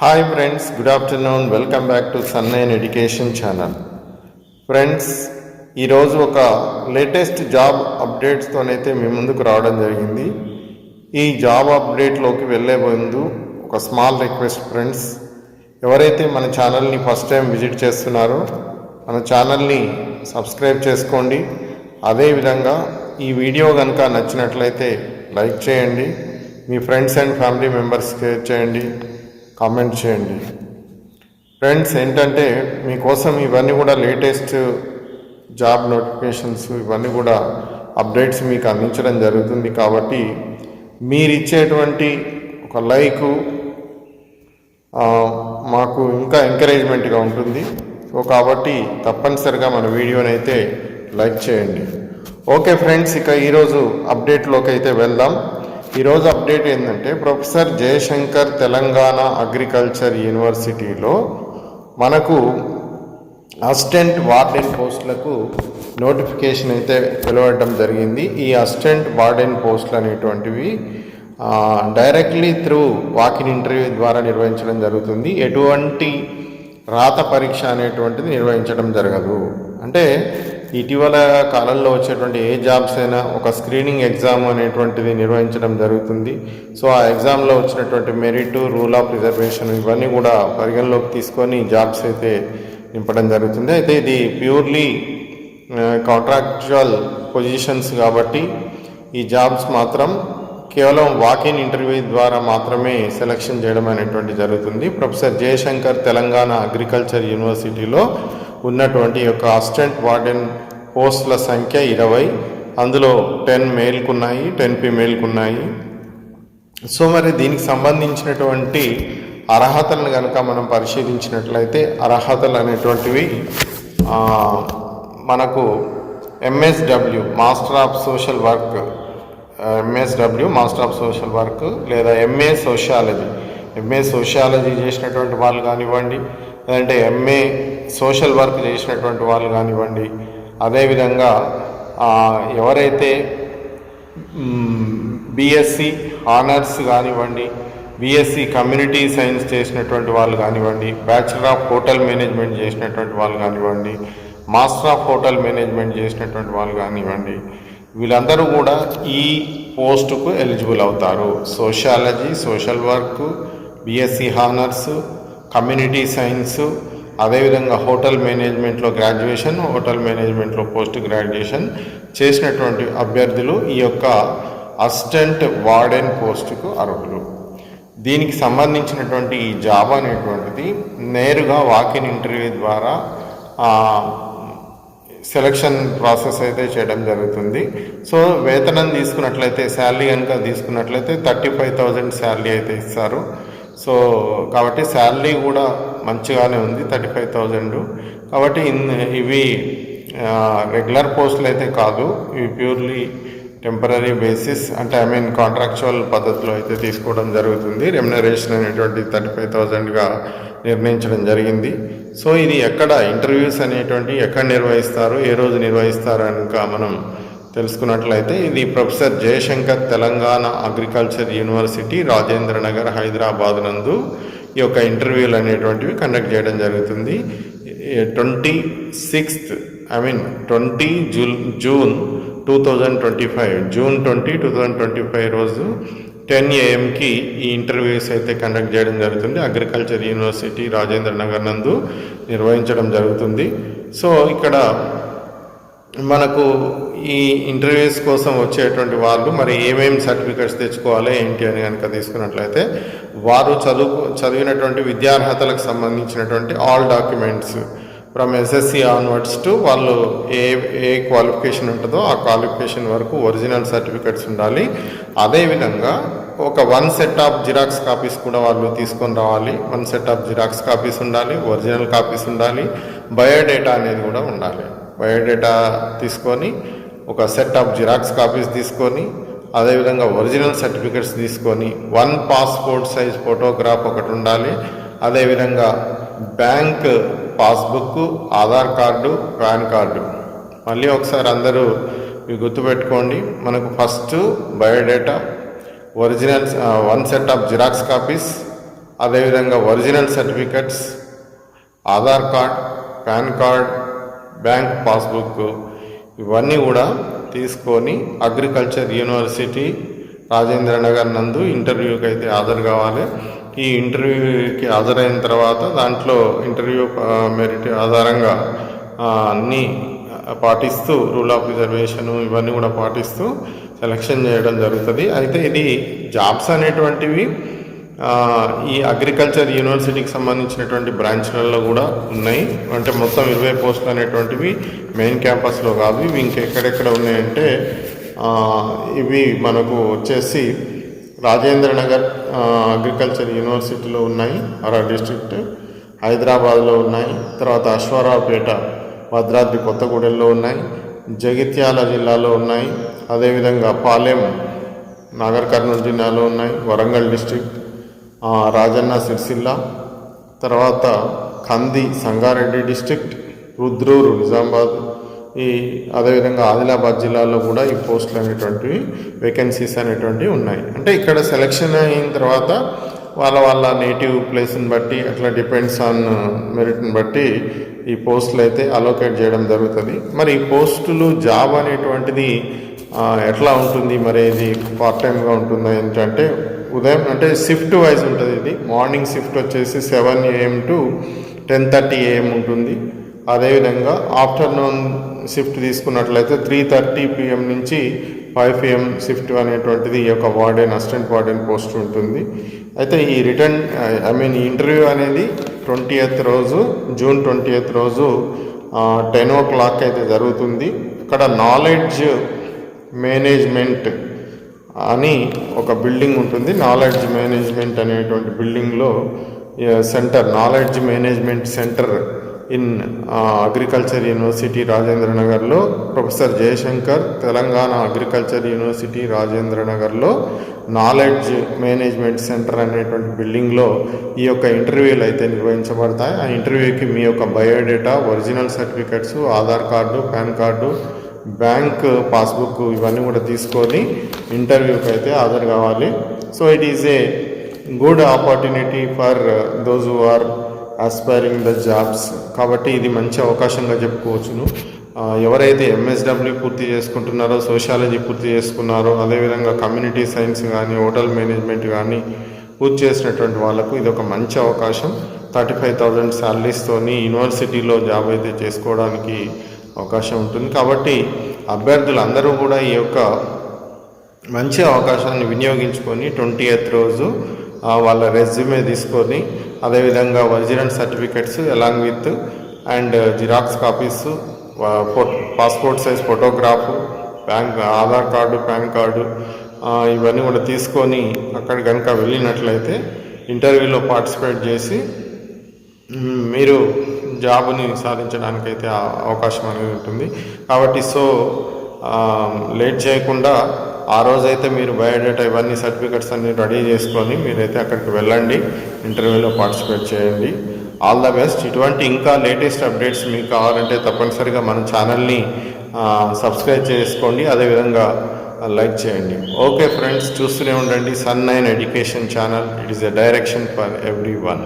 Hi friends good afternoon welcome back to sun nine education channel friends ఈరోజు ఒక latest job అప్డేట్స్తోనైతే మీ ముందుకు రావడం జరిగింది. ఈ జాబ్ అప్డేట్లోకి వెళ్ళే ముందు ఒక స్మాల్ రిక్వెస్ట్ ఫ్రెండ్స్ ఎవరైతే మన ఛానల్ని ఫస్ట్ టైం విజిట్ చేస్తున్నారో మన ఛానల్ని సబ్స్క్రైబ్ చేసుకోండి. అదేవిధంగా ఈ వీడియో కనుక నచ్చినట్లయితే లైక్ చేయండి. మీ friends and family members share చేయండి. కామెంట్ చేయండి. ఫ్రెండ్స్ ఏంటంటే మీకోసం ఇవన్నీ కూడా లేటెస్ట్ జాబ్ నోటిఫికేషన్స్ ఇవన్నీ కూడా అప్డేట్స్ మీకు అందించడం జరుగుతుంది కాబట్టి మీరు ఇచ్చేటువంటి ఒక లైకు మాకు ఇంకా ఎంకరేజ్మెంట్గా ఉంటుంది. సో కాబట్టి తప్పనిసరిగా మన వీడియోని అయితే లైక్ చేయండి. ఓకే ఫ్రెండ్స్ ఇక ఈరోజు అప్డేట్లోకి అయితే వెళ్దాం. ఈరోజు అప్డేట్ ఏంటంటే ప్రొఫెసర్ జయశంకర్ తెలంగాణ అగ్రికల్చర్ యూనివర్సిటీలో మనకు అసిస్టెంట్ వార్డెన్ పోస్టులకు నోటిఫికేషన్ అయితే వెలువడడం జరిగింది. ఈ అసిస్టెంట్ వార్డెన్ పోస్టులు అనేటువంటివి డైరెక్ట్లీ త్రూ వాకిన్ ఇంటర్వ్యూ ద్వారా నిర్వహించడం జరుగుతుంది. ఎటువంటి రాత పరీక్ష అనేటువంటిది నిర్వహించడం జరగదు. అంటే ఇటీవల కాలంలో వచ్చేటువంటి ఏ జాబ్స్ అయినా ఒక స్క్రీనింగ్ ఎగ్జామ్ అనేటువంటిది నిర్వహించడం జరుగుతుంది. సో ఆ ఎగ్జామ్లో వచ్చినటువంటి మెరిట్ రూల్ ఆఫ్ రిజర్వేషన్ ఇవన్నీ కూడా పరిగణలోకి తీసుకొని జాబ్స్ అయితే నింపడం జరుగుతుంది. అయితే ఇది ప్యూర్లీ కాంట్రాక్చువల్ పొజిషన్స్ కాబట్టి ఈ జాబ్స్ మాత్రం కేవలం వాకిన్ ఇంటర్వ్యూ ద్వారా మాత్రమే సెలక్షన్ చేయడం అనేటువంటి జరుగుతుంది. ప్రొఫెసర్ జయశంకర్ తెలంగాణ అగ్రికల్చర్ యూనివర్సిటీలో ఉన్నటువంటి యొక్క అసిస్టెంట్ వార్డెన్ పోస్టుల సంఖ్య ఇరవై. అందులో టెన్ మేల్కు ఉన్నాయి టెన్ ఫీమేల్కు ఉన్నాయి సో మరి దీనికి సంబంధించినటువంటి అర్హతలను కనుక మనం పరిశీలించినట్లయితే అర్హతలు అనేటువంటివి మనకు MSW master of social work MSW master of social work లేదా ఎంఏ సోషియాలజీ ఎంఏ సోషియాలజీ చేసినటువంటి వాళ్ళు కానివ్వండి లేదంటే ఎంఏ సోషల్ వర్క్ చేసినటువంటి వాళ్ళు కానివ్వండి అదేవిధంగా ఎవరైతే బీఎస్సీ ఆనర్స్ కానివ్వండి బీఎస్సీ కమ్యూనిటీ సైన్స్ చేసినటువంటి వాళ్ళు కానివ్వండి బ్యాచిలర్ ఆఫ్ హోటల్ మేనేజ్మెంట్ చేసినటువంటి వాళ్ళు కానివ్వండి మాస్టర్ ఆఫ్ హోటల్ మేనేజ్మెంట్ చేసినటువంటి వాళ్ళు కానివ్వండి వీళ్ళందరూ కూడా ఈ పోస్టుకు ఎలిజిబుల్ అవుతారు. Sociology social work BSc honours community science అదేవిధంగా హోటల్ మేనేజ్మెంట్లో గ్రాడ్యుయేషన్ హోటల్ మేనేజ్మెంట్లో పోస్ట్ గ్రాడ్యుయేషన్ చేసినటువంటి అభ్యర్థులు ఈ యొక్క అసిస్టెంట్ వార్డెన్ పోస్టుకు అర్హులు. దీనికి సంబంధించినటువంటి ఈ జాబ్ అనేటువంటిది నేరుగా వాకిన్ ఇంటర్వ్యూ ద్వారా సెలక్షన్ ప్రాసెస్ అయితే చేయడం జరుగుతుంది. సో వేతనం తీసుకున్నట్లయితే శాలరీ కనుక తీసుకున్నట్లయితే థర్టీ ఫైవ్ థౌజండ్ శాలరీ అయితే ఇస్తారు. సో కాబట్టి శాలరీ కూడా మంచిగానే ఉంది థర్టీ ఫైవ్ థౌజండ్. కాబట్టి ఇవి రెగ్యులర్ పోస్టులు అయితే కాదు ఇవి ప్యూర్లీ టెంపరీ బేసిస్. అంటే ఐ మీన్ కాంట్రాక్చువల్ పద్ధతిలో అయితే తీసుకోవడం జరుగుతుంది. రెమ్యునరేషన్ అనేటువంటి థర్టీ ఫైవ్ థౌజండ్గా నిర్ణయించడం జరిగింది. సో ఇది ఎక్కడ ఇంటర్వ్యూస్ అనేటువంటి ఎక్కడ నిర్వహిస్తారు ఏ రోజు నిర్వహిస్తారు అనుక మనం తెలుసుకున్నట్లయితే ఇది professor Jayashankar Telangana agriculture university Rajendra Nagar Hyderabad నందు ఈ యొక్క ఇంటర్వ్యూలు అనేటువంటివి కండక్ట్ చేయడం జరుగుతుంది. Twenty sixth I mean twenty June June two thousand twenty five June twenty two thousand twenty five రోజు టెన్ ఏఎంకి ఈ ఇంటర్వ్యూస్ అయితే కండక్ట్ చేయడం జరుగుతుంది. అగ్రికల్చర్ యూనివర్సిటీ రాజేంద్ర నగర్ నందు నిర్వహించడం జరుగుతుంది. సో ఇక్కడ మనకు ఈ ఇంటర్వ్యూస్ కోసం వచ్చేటువంటి వాళ్ళు మరి ఏమేమి సర్టిఫికెట్స్ తెచ్చుకోవాలి ఏంటి అని కనుక తీసుకున్నట్లయితే వారు చదువు చదివినటువంటి విద్యార్హతలకు సంబంధించినటువంటి all documents from SSC onwards to వాళ్ళు ఏ ఏ క్వాలిఫికేషన్ ఉంటుందో ఆ క్వాలిఫికేషన్ వరకు ఒరిజినల్ సర్టిఫికెట్స్ ఉండాలి. అదేవిధంగా ఒక one set of xerox copies కూడా వాళ్ళు తీసుకొని రావాలి. One set of xerox copies ఉండాలి ఒరిజినల్ కాపీస్ ఉండాలి. బయోడేటా అనేది కూడా ఉండాలి. బయోడేటా తీసుకొని ఒక సెట్ ఆఫ్ జిరాక్స్ కాపీస్ తీసుకొని అదేవిధంగా ఒరిజినల్ సర్టిఫికెట్స్ తీసుకొని వన్ పాస్పోర్ట్ సైజ్ ఫోటోగ్రాఫ్ ఒకటి ఉండాలి. అదేవిధంగా bank passbook Aadhaar card PAN card. మళ్ళీ ఒకసారి అందరూ ఇవి గుర్తుపెట్టుకోండి మనకు first biodata original one set of xerox copies అదేవిధంగా original certificates Aadhaar card PAN card bank passbook ఇవన్నీ కూడా తీసుకొని అగ్రికల్చర్ యూనివర్సిటీ రాజేంద్ర నగర్ నందు ఇంటర్వ్యూకి అయితే హాజరు కావాలి. ఈ ఇంటర్వ్యూకి హాజరైన తర్వాత దాంట్లో ఇంటర్వ్యూ మెరిట్ ఆధారంగా అన్నీ పాటిస్తూ రూల్ ఆఫ్ రిజర్వేషన్ ఇవన్నీ కూడా పాటిస్తూ సెలక్షన్ చేయడం జరుగుతుంది. అయితే ఇది జాబ్స్ అనేటువంటివి ఈ అగ్రికల్చర్ యూనివర్సిటీకి సంబంధించినటువంటి బ్రాంచ్లలో కూడా ఉన్నాయి. అంటే మొత్తం ఇరవై పోస్టులు అనేటువంటివి మెయిన్ క్యాంపస్లో కాదు ఇవి ఇంకెక్కడెక్కడ ఉన్నాయంటే ఇవి మనకు వచ్చేసి రాజేంద్ర నగర్ అగ్రికల్చర్ యూనివర్సిటీలో ఉన్నాయి ఆరా డిస్ట్రిక్ట్. హైదరాబాద్లో ఉన్నాయి తర్వాత అశ్వారావుపేట భద్రాద్రి కొత్తగూడెంలో ఉన్నాయి జగిత్యాల జిల్లాలో ఉన్నాయి అదేవిధంగా పాలెం నాగర్ కర్నూలు జిల్లాలో ఉన్నాయి వరంగల్ డిస్ట్రిక్ట్ రాజన్న సిరిసిల్ల తర్వాత కంది సంగారెడ్డి డిస్ట్రిక్ట్ రుద్రూరు నిజామాబాద్ ఈ అదేవిధంగా ఆదిలాబాద్ జిల్లాలో కూడా ఈ పోస్టులు అనేటువంటివి వేకెన్సీస్ అనేటువంటివి ఉన్నాయి. అంటే ఇక్కడ సెలక్షన్ అయిన తర్వాత వాళ్ళ వాళ్ళ నేటివ్ ప్లేస్ని బట్టి అట్లా డిపెండ్స్ ఆన్ మెరిట్ని బట్టి ఈ పోస్టులు అయితే అలోకేట్ చేయడం జరుగుతుంది. మరి ఈ పోస్టులు జాబ్ అనేటువంటిది ఎట్లా ఉంటుంది? మరి ఇది పార్ట్ టైంగా ఉంటుందా ఏంటంటే ఉదయం అంటే షిఫ్ట్ వైజ్ ఉంటుంది ఇది. మార్నింగ్ షిఫ్ట్ వచ్చేసి seven AM to ten thirty AM ఉంటుంది. అదేవిధంగా ఆఫ్టర్నూన్ షిఫ్ట్ తీసుకున్నట్లయితే త్రీ థర్టీ పిఎం నుంచి ఫైవ్ పిఎం షిఫ్ట్ అనేటువంటిది ఈ యొక్క వార్డెన్ అసిస్టెంట్ వార్డెన్ పోస్ట్ ఉంటుంది. అయితే ఈ రిటర్న్ ఐ మీన్ ఈ ఇంటర్వ్యూ అనేది ట్వంటీ ఎయిత్ రోజు జూన్ ట్వంటీ ఎయిత్ రోజు టెన్ ఓ క్లాక్ అయితే జరుగుతుంది. అక్కడ నాలెడ్జ్ మేనేజ్మెంట్ అని ఒక బిల్డింగ్ ఉంటుంది. నాలెడ్జ్ మేనేజ్మెంట్ అనేటువంటి బిల్డింగ్లో centre knowledge management centre in agriculture university Rajendra నగర్లో professor Jayashankar Telangana agriculture university Rajendra నగర్లో నాలెడ్జ్ మేనేజ్మెంట్ సెంటర్ అనేటువంటి బిల్డింగ్లో ఈ యొక్క ఇంటర్వ్యూలు అయితే నిర్వహించబడతాయి. ఆ ఇంటర్వ్యూకి మీ యొక్క biodata original certificates Aadhaar card PAN card bank passbook ఇవన్నీ కూడా తీసుకొని ఇంటర్వ్యూకి అయితే హాజరు కావాలి. So it is a good opportunity for those who are aspiring the jobs కాబట్టి ఇది మంచి అవకాశంగా చెప్పుకోవచ్చును. ఎవరైతే ఎంఎస్డబ్ల్యూ పూర్తి చేసుకుంటున్నారో సోషాలజీ పూర్తి చేసుకున్నారో అదేవిధంగా కమ్యూనిటీ సైన్స్ కానీ హోటల్ మేనేజ్మెంట్ కానీ పూర్తి చేసినటువంటి వాళ్ళకు ఇది ఒక మంచి అవకాశం. థర్టీ ఫైవ్ థౌజండ్ శాలరీస్తోని యూనివర్సిటీలో జాబ్ అయితే చేసుకోవడానికి అవకాశం ఉంటుంది. కాబట్టి అభ్యర్థులు అందరూ కూడా ఈ యొక్క మంచి అవకాశాన్ని వినియోగించుకొని ట్వంటీ ఎయిత్ రోజు వాళ్ళ రెజ్యూమే తీసుకొని అదేవిధంగా original certificates along with and xerox copies passport size photograph bank Aadhaar card PAN card ఇవన్నీ కూడా తీసుకొని అక్కడ కనుక వెళ్ళినట్లయితే ఇంటర్వ్యూలో పార్టిసిపేట్ చేసి మీరు జాబ్ని సాధించడానికైతే అవకాశం అనేది ఉంటుంది. కాబట్టి సో లేట్ చేయకుండా ఆ రోజైతే మీరు బయోడేటా ఇవన్నీ సర్టిఫికెట్స్ అన్ని రెడీ చేసుకొని మీరైతే అక్కడికి వెళ్ళండి ఇంటర్వ్యూలో పార్టిసిపేట్ చేయండి. All the best. ఇటువంటి ఇంకా లేటెస్ట్ అప్డేట్స్ మీకు కావాలంటే తప్పనిసరిగా మన ఛానల్ని సబ్స్క్రైబ్ చేసుకోండి. అదేవిధంగా లైక్ చేయండి. ఓకే ఫ్రెండ్స్ చూస్తూనే ఉండండి. Sun nine education channel. It is a direction for everyone.